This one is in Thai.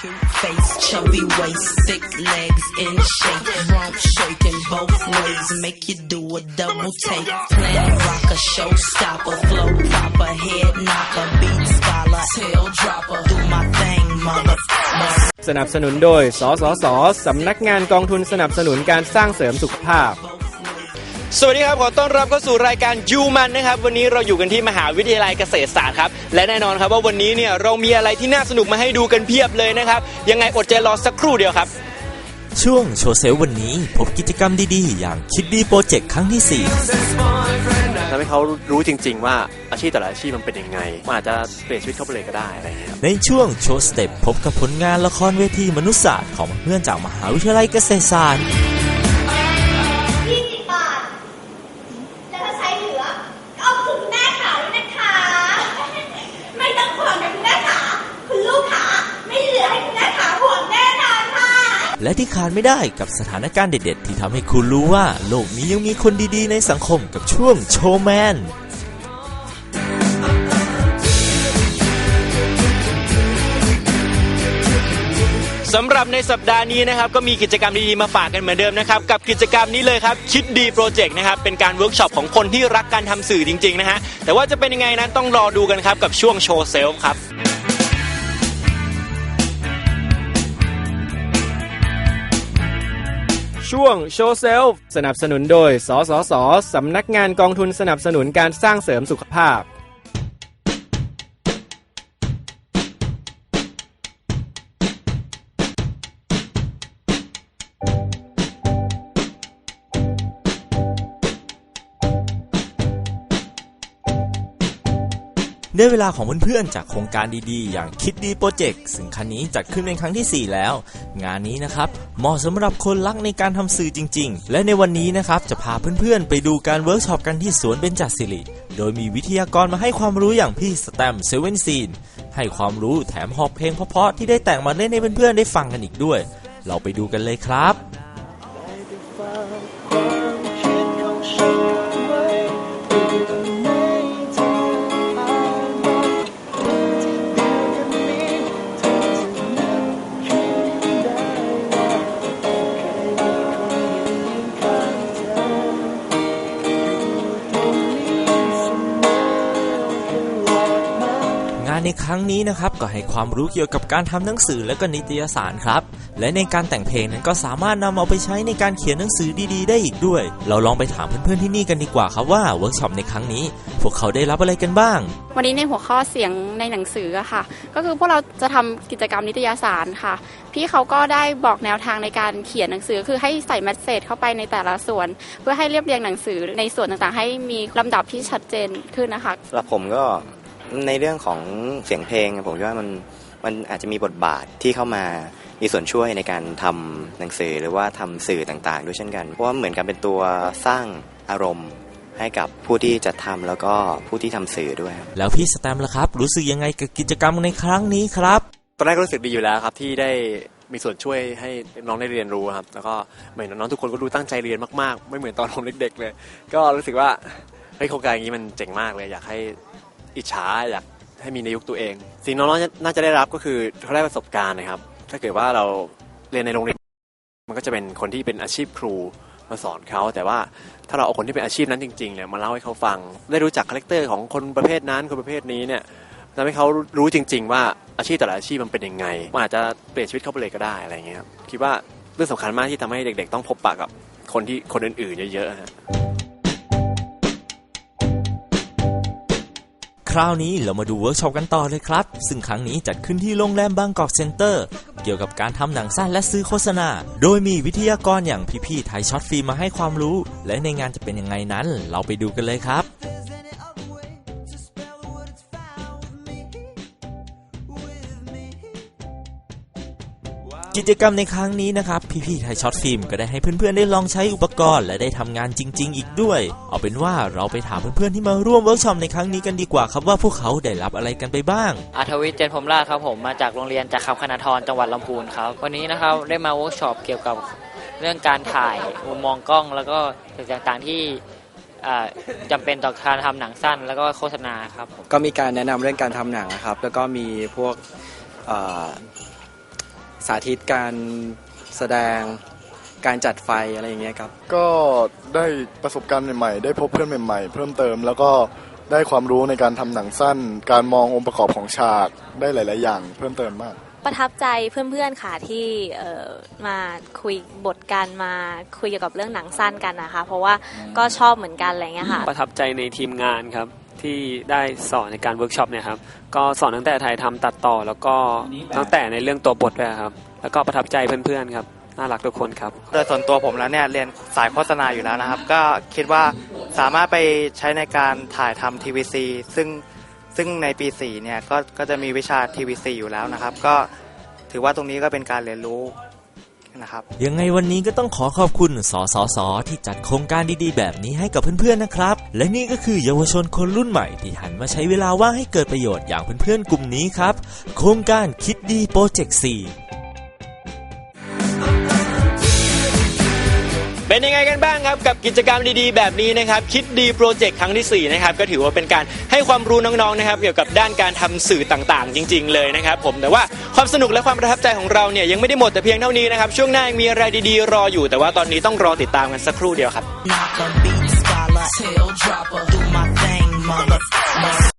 Cute face, chubby waist, thick legs in shape. Rump shaking both ways, make you do a double take. Planet rocker, showstopper, flow proper, head knocker, beat scholar, tail dropper. Do my thing, mother. สนับสนุนโดย สสส สำนักงานกองทุนสนับสนุนการสร้างเสริมสุขภาพ สวัสดีครับ ขอต้อนรับเข้าสู่รายการยูมันนะครับ วันนี้เราอยู่กันที่มหาวิทยาลัยเกษตรศาสตร์ครับ และแน่นอนครับว่าวันนี้เนี่ยเรามีอะไรที่น่าสนุกมาให้ดูกันเพียบเลยนะครับ ยังไงอดใจรอสักครู่เดียวครับ ช่วงโชว์เซลล์วันนี้พบกิจกรรมดีๆ อย่างคิดดีโปรเจกต์ครั้งที่ ทำให้เขารู้จริง ๆ ว่าอาชีพแต่ละอาชีพมันเป็นยังไงมันอาจจะเปลี่ยนชีวิตเขาไปเลยก็ได้อะไรอย่างเงี้ยครับ 4 ในช่วงโชว์สเต็ปพบกับผลงานละครเวทีมนุษยศาสตร์ของเพื่อนจากมหาวิทยาลัยเกษตรศาสตร์ และที่ขาดไม่ได้กับสถานการณ์เด็ด ๆ ที่ทำให้คุณรู้ว่า โลกนี้ยังมีคนดีๆ ในสังคมกับช่วงโชว์แมนสำหรับในสัปดาห์นี้นะครับก็มีกิจกรรมดีๆมาฝากกันเหมือนเดิมนะครับกับกิจกรรมนี้เลยครับคิดดีโปรเจกต์นะครับเป็นการเวิร์กช็อปของคนที่รักการทำสื่อจริงๆนะฮะแต่ว่าจะเป็นยังไงนั้นต้องรอดูกันครับกับช่วงโชว์เซลฟ์ครับ ช่วงโชว์เซลฟ์สนับสนุนโดย สสส สำนักงานกองทุนสนับสนุนการสร้างเสริมสุขภาพ ได้เวลาของเพื่อนๆ จากโครงการดีๆ อย่างคิดดีโปรเจกต์ซึ่งครั้งนี้จัดขึ้นเป็นครั้งที่ 4 แล้ว งานนี้นะครับ เหมาะสำหรับคนรักในการทำสื่อจริง ๆ และในวันนี้นะครับ จะพาเพื่อนๆ ไปดูการเวิร์กช็อปกันที่สวนเบญจศิริ โดยมีวิทยากรมาให้ความรู้อย่างพี่สแตมเซเว่นซีนให้ความรู้แถมหอบเพลงเพราะๆที่ได้แต่งมาเล่นให้เพื่อนๆ ได้ฟังกันอีกด้วย เราไปดูกันเลยครับ ครั้งนี้นะครับก็ให้ความรู้เกี่ยวกับการทำหนังสือและก็นิตยสารครับ และในการแต่งเพลงนั้นก็สามารถนำเอาไปใช้ในการเขียนหนังสือดีๆ ได้อีกด้วย เราลองไปถามเพื่อนๆที่นี่กันดีกว่าครับว่าเวิร์กช็อปในครั้งนี้ พวกเขาได้รับอะไรกันบ้าง วันนี้ในหัวข้อเสียงในหนังสืออะค่ะ ก็คือพวกเราจะทำกิจกรรมนิตยสารค่ะ พี่เขาก็ได้บอกแนวทางในการเขียนหนังสือคือให้ใส่แมสเซจเข้าไปในแต่ละส่วน เพื่อให้เรียบเรียงหนังสือในส่วนต่างๆ ให้มีลำดับที่ชัดเจนขึ้นนะคะสำหรับผมก็ ในเรื่องของเสียงเพลงผมคิดว่ามันมันอาจจะมีบทบาทที่เข้ามามีส่วนช่วยในการทำหนังสือหรือว่าทำสื่อต่างๆ ด้วยเช่นกัน เพราะว่าเหมือนกับเป็นตัวสร้างอารมณ์ให้กับผู้ที่จะทำแล้วก็ผู้ที่ทำสื่อด้วยครับแล้วพี่สแตมป์ล่ะครับ รู้สึกยังไงกับกิจกรรมในครั้งนี้ครับ ตอนแรกก็รู้สึกดีอยู่แล้วครับที่ได้มีส่วนช่วยให้น้องได้เรียนรู้ครับ แล้วก็เหมือนน้องๆทุกคนก็ดูตั้งใจเรียนมากๆ ไม่เหมือนตอนผมเด็กๆเลย ก็รู้สึกว่าเฮ้ยโครงการอย่างนี้มันเจ๋งมากเลยอยากให้ อิจฉาอยากให้มีในยุคตัวเอง สิ่งน้องๆน่าจะได้รับก็คือเขาได้ประสบการณ์นะครับ ถ้าเกิดว่าเราเรียนในโรงเรียนมันก็จะเป็นคนที่เป็นอาชีพครูมาสอนเขาแต่ว่าถ้าเราเอาคนที่เป็นอาชีพนั้นจริงๆเนี่ยมาเล่าให้เขาฟัง ได้รู้จักคาแรคเตอร์ของคนประเภทนั้นคนประเภทนี้เนี่ยทำให้เขารู้จริง ๆ ว่าอาชีพแต่ละอาชีพมันเป็นยังไงมันอาจจะเปลี่ยนชีวิตเขาไปเลยก็ได้อะไรเงี้ยครับคิดว่าเรื่องสำคัญมากที่ทำให้เด็ก ๆ ต้องพบปะกับคนที่คนอื่นๆเยอะๆฮะ คราวนี้เรามาดูเวิร์กช็อปกันต่อเลยครับ ซึ่งครั้งนี้จัดขึ้นที่โรงแรมบางกอกเซ็นเตอร์ เกี่ยวกับการทำหนังสั้นและซื้อโฆษณา โดยมีวิทยากรอย่างพี่ๆไทยช็อตฟิล์มมาให้ความรู้ และในงานจะเป็นยังไงนั้น เราไปดูกันเลยครับ กิจกรรมในครั้งนี้นะครับ พี่ๆไทยช็อตฟิล์มก็ได้ให้เพื่อนๆได้ลองใช้อุปกรณ์ และได้ทำงานจริง ๆ อีกด้วย เอาเป็นว่าเราไปถามเพื่อนๆที่มาร่วมเวิร์กช็อปในครั้งนี้กันดีกว่าครับว่าพวกเขาได้รับอะไรกันไปบ้างอาทวิทย์เจนพรหมราชครับผมมาจากโรงเรียนจากคำคณาธรจังหวัดลำพูนครับวันนี้นะครับได้มาเวิร์กช็อปเกี่ยวกับเรื่องการถ่ายมุมมองกล้อง แล้วก็สิ่งต่างๆที่อ่าจำเป็นต่อการทำหนังสั้น แล้วก็โฆษณาครับผม ก็มีการแนะนำเรื่องการทำหนังนะครับ แล้วก็มีพวกเอ่อ สาธิตการแสดงการจัดไฟอะไรอย่างเงี้ยครับ ก็ได้ประสบการณ์ใหม่ๆ ได้พบเพื่อนใหม่ๆ เพิ่มเติมแล้วก็ได้ความรู้ในการทำหนังสั้น การมององค์ประกอบของฉากได้หลาย ๆ อย่างเพิ่มเติมมาก ประทับใจเพื่อนๆค่ะที่เอ่อมาคุยบทกันมาคุยเกี่ยวกับเรื่องหนังสั้นกันนะคะ เพราะว่าก็ชอบเหมือนกันอะไรเงี้ยค่ะ ประทับใจในทีมงานครับ ที่ได้สอนในการเวิร์กช็อปเนี่ยครับก็สอนตั้งแต่ถ่ายทำตัดต่อแล้วก็ตั้งแต่ในเรื่องตัวบทด้วยครับ แล้วก็ประทับใจเพื่อนๆครับน่ารักทุกคนครับโดยส่วนตัวผมแล้วเนี่ยเรียนสายโฆษณาอยู่แล้วนะครับ ก็คิดว่าสามารถไปใช้ในการถ่ายทำ TVC ซึ่งซึ่งในปี4เนี่ยก็ก็จะมีวิชา TVC อยู่แล้วนะครับ ก็ถือว่าตรงนี้ก็เป็นการเรียนรู้ นะครับ ยังไงวันนี้ก็ต้องขอขอบคุณสสสที่จัดโครงการดีๆ แบบนี้ให้กับเพื่อนๆนะครับ และนี่ก็คือเยาวชนคนรุ่นใหม่ที่หันมาใช้เวลาว่างให้เกิดประโยชน์อย่างเพื่อนๆกลุ่มนี้ครับ โครงการคิดดีโปรเจกต์4 เป็นยังไงกันบ้างครับกับกิจกรรมดีๆ แบบนี้นะครับคิดดีโปรเจกต์ครั้งที่4นะครับก็ถือว่าเป็นการให้ความรู้น้องๆนะครับเกี่ยวกับด้านการทำสื่อต่างๆ จริง ๆ เลยนะครับผมแต่ว่าความสนุกและความประทับใจของเราเนี่ยยังไม่ได้หมดแต่เพียงเท่านี้นะครับช่วงหน้ายังมีอะไรดีๆ รออยู่ แต่ว่าตอนนี้ต้องรอติดตามกันสักครู่เดียวครับ